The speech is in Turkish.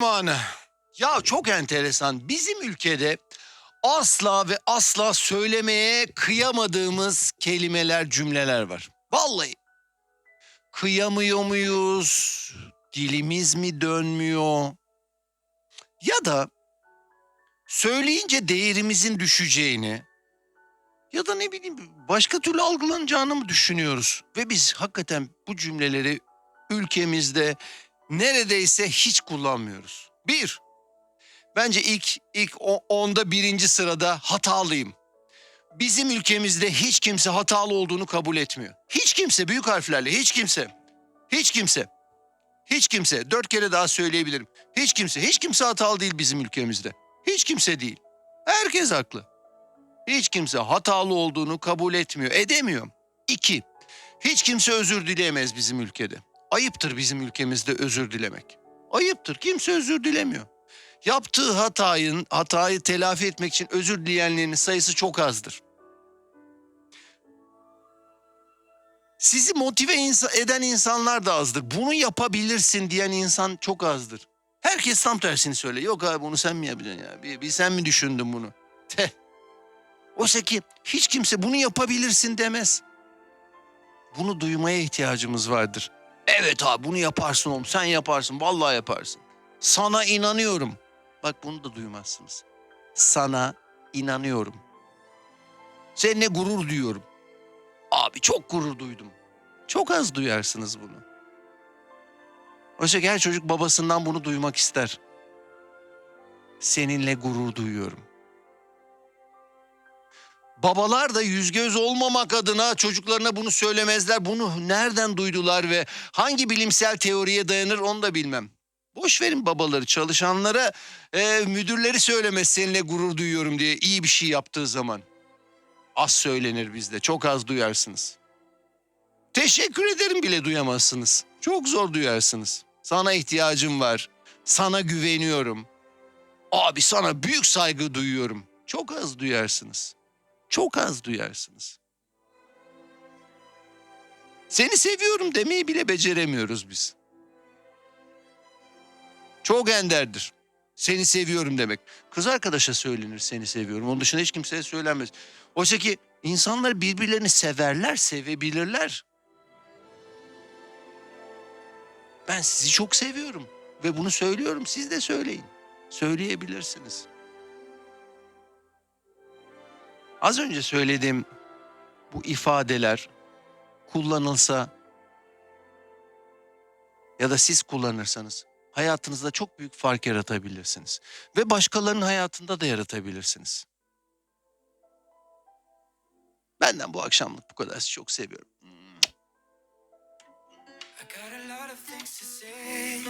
zamanı. Ya çok enteresan. Bizim ülkede asla ve asla söylemeye kıyamadığımız kelimeler, cümleler var. Vallahi. Kıyamıyor muyuz? Dilimiz mi dönmüyor? Ya da söyleyince değerimizin düşeceğini ya da ne bileyim başka türlü algılanacağını mı düşünüyoruz? Ve biz hakikaten bu cümleleri ülkemizde neredeyse hiç kullanmıyoruz. Bir, bence ilk ilk onda birinci sırada hatalıyım. Bizim ülkemizde hiç kimse hatalı olduğunu kabul etmiyor. Hiç kimse büyük harflerle hiç kimse. Hiç kimse. Hiç kimse. Dört kere daha söyleyebilirim. Hiç kimse. Hiç kimse hatalı değil bizim ülkemizde. Hiç kimse değil. Herkes haklı. Hiç kimse hatalı olduğunu kabul etmiyor. Edemiyor. İki, hiç kimse özür dileyemez bizim ülkede. Ayıptır bizim ülkemizde özür dilemek. Ayıptır. Kimse özür dilemiyor. Yaptığı hatayın, hatayı telafi etmek için özür dileyenlerin sayısı çok azdır. Sizi motive eden insanlar da azdır. Bunu yapabilirsin diyen insan çok azdır. Herkes tam tersini söyle. Yok abi bunu sen mi yapacaksın ya? Bir, bir sen mi düşündün bunu? Teh. Oysa ki hiç kimse bunu yapabilirsin demez. Bunu duymaya ihtiyacımız vardır. Evet abi bunu yaparsın oğlum sen yaparsın vallahi yaparsın. Sana inanıyorum. Bak bunu da duymazsınız. Sana inanıyorum. Seninle gurur duyuyorum. Abi çok gurur duydum. Çok az duyarsınız bunu. Oysa her çocuk babasından bunu duymak ister. Seninle gurur duyuyorum. Babalar da yüz göz olmamak adına çocuklarına bunu söylemezler. Bunu nereden duydular ve hangi bilimsel teoriye dayanır onu da bilmem. Boş verin babaları, çalışanlara, e, müdürleri söylemez seninle gurur duyuyorum diye iyi bir şey yaptığı zaman. Az söylenir bizde, çok az duyarsınız. Teşekkür ederim bile duyamazsınız. Çok zor duyarsınız. Sana ihtiyacım var. Sana güveniyorum. Abi sana büyük saygı duyuyorum. Çok az duyarsınız. Çok az duyarsınız. Seni seviyorum demeyi bile beceremiyoruz biz. Çok enderdir. Seni seviyorum demek. Kız arkadaşa söylenir seni seviyorum. Onun dışında hiç kimseye söylenmez. Oysa ki insanlar birbirlerini severler, sevebilirler. Ben sizi çok seviyorum ve bunu söylüyorum. Siz de söyleyin. Söyleyebilirsiniz. Az önce söylediğim bu ifadeler kullanılsa ya da siz kullanırsanız hayatınızda çok büyük fark yaratabilirsiniz ve başkalarının hayatında da yaratabilirsiniz. Benden bu akşamlık bu kadar. Sizi çok seviyorum. I got a lot of things to say.